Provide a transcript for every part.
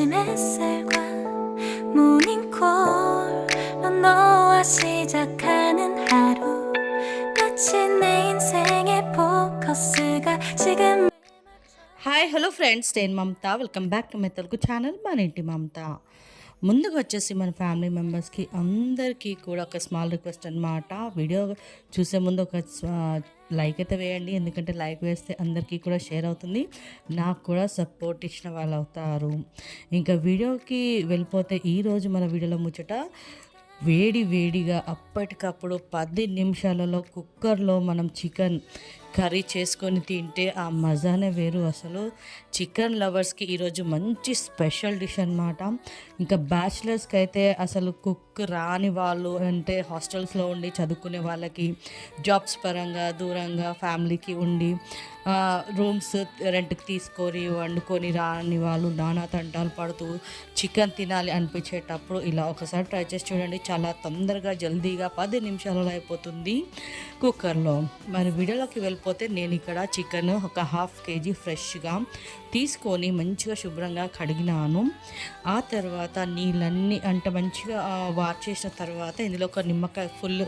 아침 햇살과 모닝콜로 너와 시작하는 하루 마치 내 인생의 포커스가 지금 hi hello friends నేను Mamatha welcome back to my Telugu channel మన ఇంటి మమత ముందుగా వచ్చేసి మన ఫ్యామిలీ మెంబర్స్కి అందరికీ కూడా ఒక స్మాల్ రిక్వెస్ట్ అనమాట వీడియో చూసే ముందు ఒక లైక్ అయితే వేయండి. ఎందుకంటే లైక్ వేస్తే అందరికీ కూడా షేర్ అవుతుంది. నాకు కూడా సపోర్ట్ ఇచ్చిన వాళ్ళు అవుతారు. ఇంకా వీడియోకి వెళ్ళిపోతే ఈరోజు మన వీడియోలో ముచ్చట వేడి వేడిగా అప్పటికప్పుడు పది నిమిషాలలో కుక్కర్లో మనం చికెన్ కర్రీ చేసుకొని తింటే ఆ మజానే వేరు. అసలు చికెన్ లవర్స్కి ఈరోజు మంచి స్పెషల్ డిష్ అనమాట ఇంకా బ్యాచిలర్స్కి అయితే అసలు కుక్ రాని వాళ్ళు అంటే హాస్టల్స్లో ఉండి చదువుకునే వాళ్ళకి జాబ్స్ పరంగా దూరంగా ఫ్యామిలీకి ఉండి రూమ్స్ రెంట్కి తీసుకొని వండుకొని రాని వాళ్ళు నానా తంటాలు పడుతూ చికెన్ తినాలి అనిపించేటప్పుడు ఇలా ఒకసారి ట్రై చేసి చూడండి. చాలా తొందరగా జల్దీగా పది నిమిషాలలో అయిపోతుంది కుక్కర్లో. మరి వీడియోలోకి లేకపోతే నేను ఇక్కడ చికెన్ ఒక హాఫ్ కేజీ ఫ్రెష్గా తీసుకొని మంచిగా శుభ్రంగా కడిగినాను. ఆ తర్వాత నీళ్ళన్నీ అంటే మంచిగా వాష్ చేసిన తర్వాత ఇందులో ఒక నిమ్మకాయ ఫుల్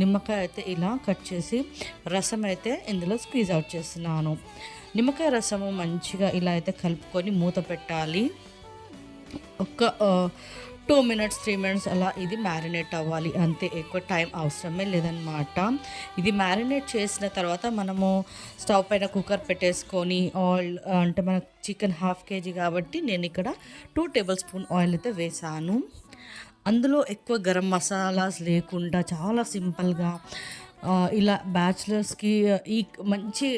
నిమ్మకాయ అయితే ఇలా కట్ చేసి రసం అయితే ఇందులో స్క్వీజ్ అవుట్ చేస్తున్నాను. నిమ్మకాయ రసము మంచిగా ఇలా అయితే కలుపుకొని మూత పెట్టాలి. ఒక టూ మినిట్స్ త్రీ మినిట్స్ అలా ఇది మ్యారినేట్ అవ్వాలి. అంతే ఎక్కువ టైం అవసరమే లేదనమాట ఇది మ్యారినేట్ చేసిన తర్వాత మనము స్టవ్ పైన కుక్కర్ పెట్టేసుకొని ఆయిల్ అంటే మన చికెన్ హాఫ్ కేజీ కాబట్టి నేను ఇక్కడ టూ టేబుల్ స్పూన్ ఆయిల్ అయితే వేసాను. అందులో ఎక్కువ గరం మసాలాస్ లేకుండా చాలా సింపుల్గా ఇలా బ్యాచిలర్స్కి ఈ మంచి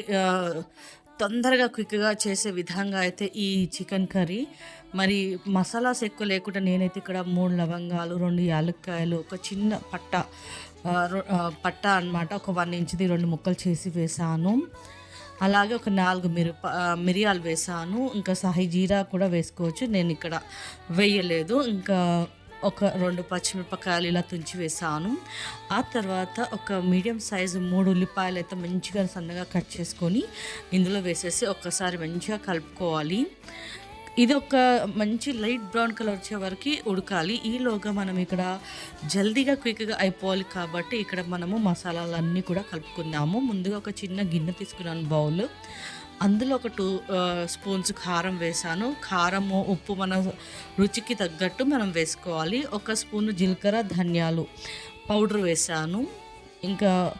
తొందరగా క్విక్గా చేసే విధంగా అయితే ఈ చికెన్ కర్రీ మరి మసాలాస్ ఎక్కువ లేకుండా నేనైతే ఇక్కడ మూడు లవంగాలు రెండు యాలక్కాయలు ఒక చిన్న పట్ట రొ- పట్ట అన్నమాట. ఒక వన్ ఇంచ్ది రెండు ముక్కలు చేసి వేసాను. అలాగే ఒక నాలుగు మిరప మిరియాలు వేసాను. ఇంకా సహి జీరా కూడా వేసుకోవచ్చు. నేను ఇక్కడ వేయలేదు. ఇంకా ఒక రెండు పచ్చిమిరపకాయలు ఇలా తుంచి వేసాను. ఆ తర్వాత ఒక మీడియం సైజు మూడు ఉల్లిపాయలు అయితే మంచిగా సన్నగా కట్ చేసుకొని ఇందులో వేసేసి ఒక్కసారి మంచిగా కలుపుకోవాలి. ఇది ఒక మంచి లైట్ బ్రౌన్ కలర్ వచ్చే వరకు ఉడకాలి. ఈలోగా మనం ఇక్కడ జల్దీగా క్విక్గా అయిపోవాలి కాబట్టి ఇక్కడ మనము మసాలాలన్నీ కూడా కలుపుకుందాము. ముందుగా ఒక చిన్న గిన్నె తీసుకున్నాను బౌల్. అందులో ఒక టూ స్పూన్స్ కారం వేసాను కారము ఉప్పు మన రుచికి తగ్గట్టు మనం వేసుకోవాలి. ఒక స్పూన్ జీలకర్ర ధనియాలు పౌడర్ వేసాను ఇంకా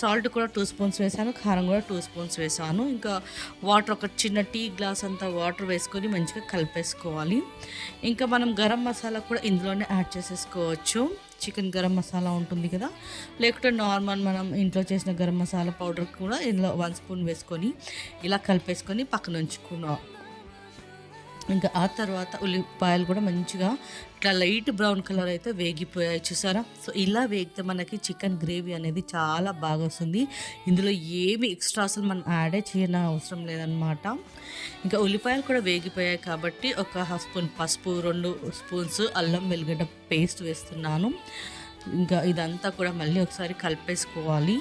సాల్ట్ కూడా టూ స్పూన్స్ వేసాను కారం కూడా టూ స్పూన్స్ వేసాను. ఇంకా వాటర్ ఒక చిన్న టీ గ్లాస్ అంతా వాటర్ వేసుకొని మంచిగా కలిపేసుకోవాలి. ఇంకా మనం గరం మసాలా కూడా ఇందులోనే యాడ్ చేసేసుకోవచ్చు. చికెన్ గరం మసాలా ఉంటుంది కదా లేకుంటే నార్మల్ మనం ఇంట్లో చేసిన గరం మసాలా పౌడర్ కూడా ఇందులో వన్ స్పూన్ వేసుకొని ఇలా కలిపేసుకొని పక్కన ఉంచుకున్నాం. ఇంకా ఆ తర్వాత ఉల్లిపాయలు కూడా మంచిగా ఇట్లా లైట్ బ్రౌన్ కలర్ అయితే వేగిపోయాయి చూసారా? సో ఇలా వేగితే మనకి చికెన్ గ్రేవీ అనేది చాలా బాగా వస్తుంది. ఇందులో ఏమి ఎక్స్ట్రా అసలు మనం యాడే చేయన అవసరం లేదనమాట ఇంకా ఉల్లిపాయలు కూడా వేగిపోయాయి కాబట్టి ఒక హాఫ్ స్పూన్ పసుపు రెండు స్పూన్స్ అల్లం వెల్లిగడ్డ పేస్ట్ వేస్తున్నాను. ఇంకా ఇదంతా కూడా మళ్ళీ ఒకసారి కలిపేసుకోవాలి.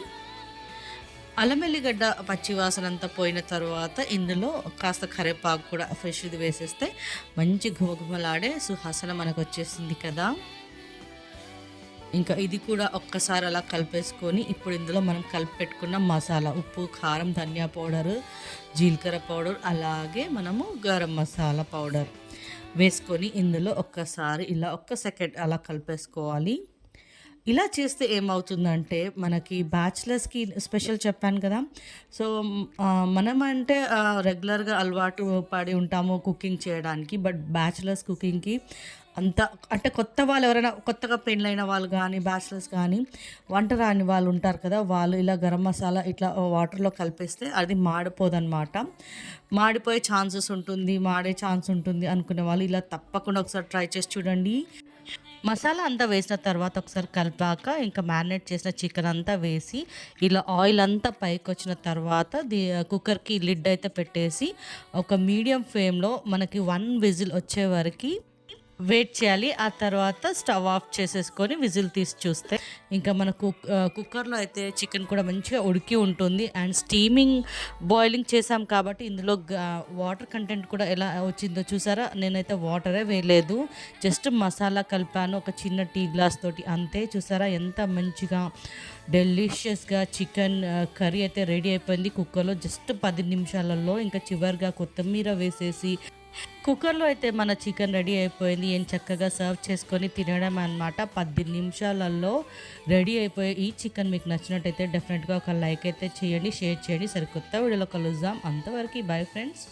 అల్లం వెల్లిగడ్డ పచ్చివాసనంతా అంతా పోయిన తర్వాత ఇందులో కాస్త కరివేపాకు కూడా ఫ్రెష్ది వేసేస్తే మంచి ఘుమఘుమలాడే సుహాసన మనకు వచ్చేసింది కదా. ఇంకా ఇది కూడా ఒక్కసారి అలా కలిపేసుకొని ఇప్పుడు ఇందులో మనం కలిపి పెట్టుకున్న మసాలా ఉప్పు కారం ధనియా పౌడర్ జీలకర్ర పౌడర్ అలాగే మనము గరం మసాలా పౌడర్ వేసుకొని ఇందులో ఒక్కసారి ఇలా ఒక్క సెకండ్ అలా కలిపేసుకోవాలి. ఇలా చేస్తే ఏమవుతుందంటే మనకి బ్యాచిలర్స్కి స్పెషల్ చెప్పాను కదా. సో మనం అంటే రెగ్యులర్గా అలవాటు పడి ఉంటాము కుకింగ్ చేయడానికి. బట్ బ్యాచిలర్స్ కుకింగ్కి అంత అంటే కొత్త వాళ్ళు ఎవరైనా కొత్తగా పెళ్ళైన వాళ్ళు కానీ బ్యాచిలర్స్ కానీ వంట రాని వాళ్ళు ఉంటారు కదా. వాళ్ళు ఇలా గరం మసాలా ఇట్లా వాటర్లో కలిపేస్తే అది మాడిపోదన్నమాట. మాడిపోయే ఛాన్సెస్ ఉంటుంది మాడే ఛాన్స్ ఉంటుంది అనుకునే వాళ్ళు ఇలా తప్పకుండా ఒకసారి ట్రై చేసి చూడండి. మసాలా అంతా వేసిన తర్వాత ఒకసారి కలిపాక ఇంకా మ్యారినేట్ చేసిన చికెన్ అంతా వేసి ఇలా ఆయిల్ అంతా పైకి వచ్చిన తర్వాత ది కుక్కర్కి లిడ్ అయితే పెట్టేసి ఒక మీడియం ఫ్లేమ్లో మనకి వన్ విజిల్ వచ్చే వరకు వెయిట్ చేయాలి. ఆ తర్వాత స్టవ్ ఆఫ్ చేసేసుకొని విజిల్ తీసి చూస్తే ఇంకా మన కుక్ కుక్కర్లో అయితే చికెన్ కూడా మంచిగా ఉడికి ఉంటుంది. అండ్ స్టీమింగ్ బాయిలింగ్ చేసాం కాబట్టి ఇందులో వాటర్ కంటెంట్ కూడా ఎలా వచ్చిందో చూసారా? నేనైతే వాటరే వేయలేదు. జస్ట్ మసాలా కలిపాను ఒక చిన్న టీ గ్లాస్ తోటి అంతే. చూసారా? ఎంత మంచిగా డెలిషియస్గా చికెన్ కర్రీ అయితే రెడీ అయిపోయింది కుక్కర్లో. జస్ట్ పది నిమిషాలలో ఇంకా చివరిగా కొత్తిమీర వేసేసి కుక్కర్లో అయితే మన చికెన్ రెడీ అయిపోయింది. ఏం చక్కగా సర్వ్ చేసుకొని తినడం అనమాట పది నిమిషాలలో రెడీ అయిపోయి ఈ చికెన్ మీకు నచ్చినట్టయితే డెఫినెట్గా ఒక లైక్ అయితే చేయండి షేర్ చేయండి. సరికొత్త వీడియోలో కలుద్దాం. అంతవరకు బై ఫ్రెండ్స్.